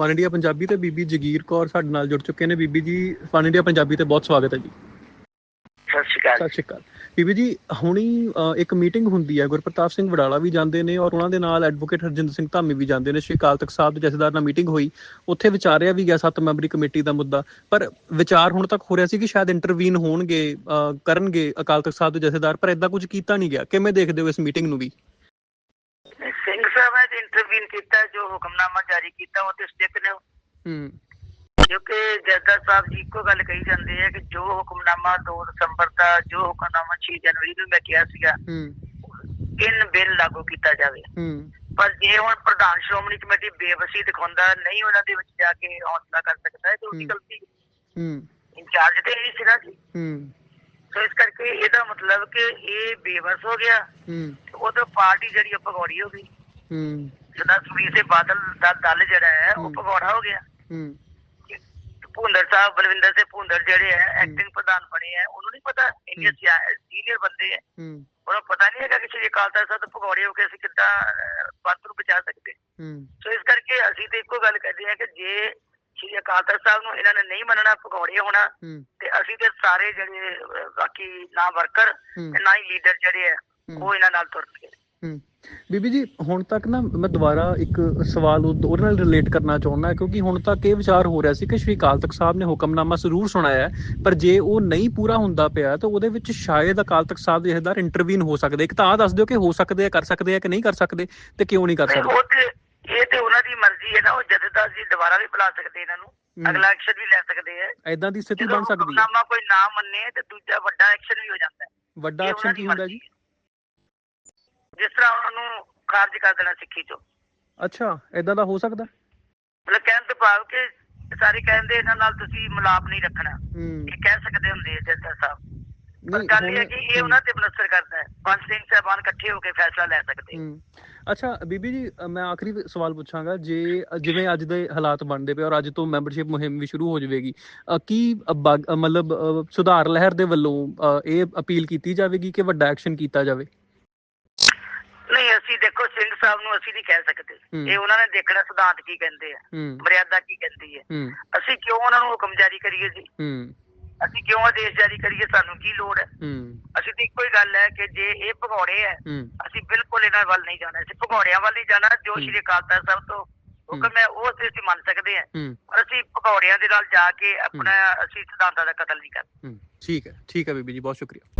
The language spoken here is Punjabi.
ਫਨ ਇੰਡੀਆ ਪੰਜਾਬੀ ਤੇ ਬੀਬੀ ਜਗੀਰ ਕੌਰ ਸਾਡੇ ਨਾਲ ਜੁੜ ਚੁੱਕੇ ਨੇ। ਬੀਬੀ ਜੀ ਫਨ ਇੰਡੀਆ ਪੰਜਾਬੀ ਤੇ ਬਹੁਤ ਸਵਾਗਤ ਹੈ ਜੀ। ਸਤਿ ਸ਼੍ਰੀ ਅਕਾਲ। ਸਤਿ ਸ਼੍ਰੀ ਅਕਾਲ। ਬੀਬੀ ਜੀ ਹੁਣੀ ਇੱਕ ਮੀਟਿੰਗ ਹੁੰਦੀ ਹੈ ਗੁਰਪ੍ਰਤਾਪ ਸਿੰਘ ਵਡਾਲਾ ਵੀ ਜਾਂਦੇ ਨੇ ਔਰ ਉਹਨਾਂ ਦੇ ਨਾਲ ਐਡਵੋਕੇਟ ਹਰਜਿੰਦਰ ਸਿੰਘ ਧਾਮੀ ਵੀ ਜਾਂਦੇ ਨੇ। ਸ਼੍ਰੀ ਅਕਾਲ ਤਖਤ ਸਾਹਿਬ ਦੇ ਜਥੇਦਾਰ ਨਾਲ ਮੀਟਿੰਗ ਹੋਈ। ਉੱਥੇ ਵਿਚਾਰਿਆ ਵੀ ਗਿਆ ਸੱਤ ਮੈਂਬਰੀ ਕਮੇਟੀ ਦਾ ਮੁੱਦਾ। ਪਰ ਵਿਚਾਰ ਹੁਣ ਤੱਕ ਹੋ ਰਿਹਾ ਸੀ ਕਿ ਸ਼ਾਇਦ ਇੰਟਰਵੀਨ ਹੋਣਗੇ ਕਰਨਗੇ ਅਕਾਲ ਤਖਤ ਸਾਹਿਬ ਦੇ ਜਥੇਦਾਰ ਪਰ ਇਦਾਂ ਕੁਝ ਕੀਤਾ ਨਹੀਂ ਗਿਆ। ਕਿਵੇਂ ਦੇਖਦੇ ਹੋ ਇਸ ਮੀਟਿੰਗ ਨੂੰ ਵੀ? ਸਿੰਘ ਸਾਹਿਬ ਨੇ ਇੰਟਰਵੀਨ ਕੀਤਾ ਜੋ ਹੁਕਮਨਾਮਾ ਜਾਰੀ ਕੀਤਾ ਉਹ ਤੇ ਸਟਿਕ ਨੇ। ਹੂੰ। ਕਿਉਂਕਿ ਜੱਦਾ ਸਾਹਿਬ ਜੀ ਇੱਕੋ ਗੱਲ ਕਹੀ ਜਾਂਦੇ ਹੈ ਕਿ ਜੋ ਹੁਕਮਨਾਮਾ 2 ਦਸੰਬਰ ਦਾ ਜੋ ਹੁਕਮਨਾਮਾ 6 ਜਨਵਰੀ ਨੂੰ ਮੈਂ ਕਿਹਾ ਸੀਗਾ ਹੂੰ। ਇਨ ਬਿੱਲ ਲਾਗੂ ਕੀਤਾ ਜਾਵੇ। ਹੂੰ। ਪਰ ਜੇ ਹੁਣ ਪ੍ਰਧਾਨ ਸ਼੍ਰੋਮਣੀ ਕਮੇਟੀ ਬੇਵਸੀ ਦਿਖਾਉਂਦਾ ਨਹੀਂ ਉਹਨਾਂ ਦੇ ਵਿੱਚ ਜਾ ਕੇ ਹੌਸਲਾ ਕਰ ਸਕਦਾ ਹੈ ਤੇ ਉਹਦੀ। ਗਲਤੀ ਹੂੰ। ਇੰਚਾਰਜ ਤੇ ਇਹ ਸੀਗਾ ਜੀ। ਹੂੰ। ਸੋ ਇਸ ਕਰਕੇ ਇਹਦਾ ਮਤਲਬ ਕਿ ਇਹ ਬੇਵਸ ਹੋ ਗਿਆ। ਹੂੰ। ਤਾਂ ਪਾਰਟੀ ਜਿਹੜੀ ਉਹ ਭਗੌੜੀ ਹੋ ਗਈ। ਹੂੰ। ਜਿਹਦਾ ਸੁਖਬੀਰ ਸਿੰਘ ਬਾਦਲ ਦਾ ਦਲ ਜਿਹੜਾ ਹੈ ਉਹ। ਭਗੌੜਾ ਹੋ ਗਿਆ। ਹੂੰ। ਭੁੰਦਰ ਸਾਹਿਬ ਬਲਵਿੰਦਰ ਸਿੰਘ ਭੁੰਦਰ ਜਿਹੜੇ ਹੈ। ਐਕਟਿੰਗ ਪ੍ਰਧਾਨ ਬਣੇ ਹੈ ਉਹਨੂੰ ਨਹੀਂ ਪਤਾ ਇੰਨੇ। ਸੀਨੀਅਰ ਬੰਦੇ ਹੈ ਹੂੰ। ਉਹਨਾਂ ਪਤਾ ਨਹੀਂ ਹੈਗਾ ਕਿ ਸ਼੍ਰੀ ਅਕਾਲ ਤਖਤ ਸਾਹਿਬ ਭਗੌੜੇ ਹੋ ਕੇ ਅਸੀਂ ਕਿੱਦਾਂ ਪੰਥ ਨੂੰ ਬਚਾ ਸਕਦੇ। ਹੂੰ। ਸੋ ਇਸ ਕਰਕੇ ਅਸੀਂ ਤੇ ਇੱਕੋ ਗੱਲ ਕਰਦੇ ਹਾਂ ਕਿ ਜੇ ਸ਼੍ਰੀ ਅਕਾਲ ਤਖਤ ਸਾਹਿਬ ਨੂੰ ਇਹਨਾਂ ਨੇ ਨਹੀਂ ਮੰਨਣਾ ਭਗੌੜੇ ਹੋਣਾ ਤੇ ਅਸੀਂ ਤੇ ਸਾਰੇ ਜਿਹੜੇ ਬਾਕੀ ਨਾ ਵਰਕਰ ਤੇ ਨਾ ਹੀ ਲੀਡਰ ਜਿਹੜੇ ਹੂੰ। ਉਹ ਇਹਨਾਂ ਨਾਲ ਤੁਰਨਗੇ ਹਮ, ਬੀਬੀ ਜੀ ਹੁਣ ਤੱਕ ਨਾ ਮੈਂ ਦੁਬਾਰਾ ਇੱਕ ਸਵਾਲ ਉਹ- ਉਹਦੇ ਨਾਲ ਰਿਲੇਟ ਕਰਨਾ ਚਾਹੁੰਦਾ ਕਿਉਂਕਿ ਹੁਣ ਤੱਕ ਇਹ ਵਿਚਾਰ ਹੋ ਰਿਹਾ ਸੀ ਕਿ ਸ਼੍ਰੀ ਅਕਾਲ ਤਖਤ ਸਾਹਿਬ ਨੇ ਹੁਕਮਨਾਮਾ ਜ਼ਰੂਰ ਸੁਣਾਇਆ ਪਰ ਜੇ ਉਹ ਨਹੀਂ ਪੂਰਾ ਹੁੰਦਾ ਪਿਆ ਤਾਂ ਉਹਦੇ ਵਿੱਚ ਸ਼ਾਇਦ ਅਕਾਲ ਤਖਤ ਸਾਹਿਬ ਦੇ ਜਥੇਦਾਰ ਇੰਟਰਵੀਨ ਹੋ ਸਕਦੇ। ਇੱਕ ਤਾਂ ਆਹ ਦੱਸ ਦਿਓ ਕਿ ਹੋ ਸਕਦੇ ਆ ਕਰ ਸਕਦੇ ਆ ਕਿ ਨਹੀਂ ਕਰ ਸਕਦੇ ਤੇ ਕਿਉਂ ਨਹੀਂ ਕਰ ਸਕਦੇ? ਇਹ ਤੇ ਉਹਨਾਂ ਦੀ ਮਰਜ਼ੀ ਹੈ ਨਾ ਉਹ ਜਥੇਦਾਰ ਜੀ ਦੁਬਾਰਾ ਵੀ ਬੁਲਾ ਸਕਦੇ ਇਹਨਾਂ ਨੂੰ। ਅਗਲਾ ਐਕਸ਼ਨ ਵੀ ਲੈ ਸਕਦੇ ਹੈ ਐਦਾਂ ਦੀ ਸਥਿਤੀ ਬਣ ਸਕਦੀ ਹੈ। ਹੁਕਮਨਾਮਾ ਕੋਈ ਨਾ ਮੰਨੇ ਤੇ ਦੂਜਾ ਵੱਡਾ ਐਕਸ਼ਨ ਵੀ ਹੋ ਜਾਂਦਾ ਹੈ। ਵੱਡਾ ਐਕਸ਼ਨ ਕੀ ਹੁੰਦਾ ਜੀ। ਜਿਸ ਤਰ੍ਹਾਂ ਉਹਨਾਂ ਨੂੰ ਖਾਰਜ ਕਰ ਦੇਣਾ ਸਿੱਖੀ ਚੋਂ। ਅੱਛਾ ਐਦਾਂ ਦਾ ਹੋ ਸਕਦਾ? ਮਤਲਬ ਕਹਿਣ ਤੋਂ ਭਾਵ ਕਿ ਸਾਰੇ ਕਹਿੰਦੇ ਇਹਨਾਂ ਨਾਲ ਤੁਸੀਂ ਮਿਲਾਪ ਨਹੀਂ ਰੱਖਣਾ। ਹੂੰ। ਇਹ ਕਹਿ ਸਕਦੇ ਹੁੰਦੇ ਆ ਜੱਜਾ ਸਾਹਿਬ। ਪਰ ਗੱਲ ਇਹ ਹੈ ਕਿ ਇਹ ਉਹਨਾਂ ਤੇ ਮਨਸਰ ਕਰਦਾ ਹੈ। ਪੰਜ ਸਿੰਘ ਸਾਹਿਬਾਨ ਇਕੱਠੇ ਹੋ ਕੇ ਫੈਸਲਾ ਲੈ ਸਕਦੇ। ਹਮ, ਅੱਛਾ ਬੀਬੀ ਜੀ ਅ, ਮੈਂ ਆਖਰੀ ਸਵਾਲ ਪੁੱਛਾਂਗਾ। ਜੇ ਅ, ਜਿਵੇਂ ਅੱਜ ਦੇ ਹਾਲਾਤ ਬਣਦੇ ਪਏ ਔਰ ਅੱਜ ਤੋਂ ਮੈਂਬਰਸ਼ਿਪ ਮੁਹਿੰਮ ਵੀ ਸ਼ੁਰੂ ਹੋ ਜਾਵੇਗੀ ਅ, ਕੀ ਅ, ਬਾਗ- ਅ, ਮਤਲਬ ਅ, ਸੁਧਾਰ ਲਹਿਰ ਦੇ ਵੱਲੋਂ ਅ, ਇਹ ਅਪੀਲ ਕੀਤੀ ਜਾਵੇਗੀ ਕਿ ਵੱਡਾ ਐਕਸ਼ਨ ਕੀਤਾ ਜਾਵੇ? ਨਹੀਂ ਅਸੀਂ ਦੇਖੋ ਸਿੰਘ ਸਾਹਿਬ ਨੂੰ ਅਸੀਂ ਨਹੀਂ ਕਹਿ ਸਕਦੇ। ਹੂੰ। ਇਹ ਉਹਨਾਂ ਨੇ ਦੇਖਣਾ ਸਿਧਾਂਤ ਕੀ ਕਹਿੰਦੇ ਆ ਹੂੰ। ਮਰਿਆਦਾ ਕੀ ਕਹਿੰਦੀ ਹੈ ਹੂੰ। ਅਸੀਂ ਕਿਉਂ ਉਹਨਾਂ ਨੂੰ ਹੁਕਮ ਜਾਰੀ ਕਰੀਏ ਜੀ? ਹੂੰ। ਅਸੀਂ ਕਿਉਂ ਆਦੇਸ਼ ਜਾਰੀ ਕਰੀਏ? ਸਾਨੂੰ ਕੀ ਲੋੜ ਹੈ? ਹੂੰ। ਅਸੀਂ ਤਾਂ ਇੱਕੋ ਹੀ ਗੱਲ ਹੈ ਕਿ ਜੇ ਇਹ ਭਗੌੜੇ ਹੈ ਹੂੰ। ਅਸੀਂ ਬਿਲਕੁਲ ਇਹਨਾਂ ਵੱਲ ਨਹੀਂ ਜਾਣਾ। ਅਸੀਂ ਭਗੌੜਿਆਂ ਵੱਲ ਨਹੀਂ ਜਾਣਾ ਜੋ ਹੂੰ। ਸ਼੍ਰੀ ਅਕਾਲ ਤਖਤ ਸਾਹਿਬ ਤੋਂ ਹੁਕਮ ਹੈ ਉਹ ਅਸੀਂ ਮੰਨ ਸਕਦੇ ਹਾਂ। ਹੂੰ। ਪਰ ਅਸੀਂ ਭਗੌੜਿਆਂ ਦੇ ਨਾਲ ਜਾ ਕੇ ਆਪਣਾ ਅਸੀਂ ਸਿਧਾਂਤਾਂ ਦਾ ਕਤਲ ਨਹੀਂ ਕਰਦੇ ਹੂੰ। ਠੀਕ ਹੈ। ਠੀਕ ਹੈ ਬੀਬੀ ਜੀ ਬਹੁਤ ਸ਼ੁਕਰੀਆ।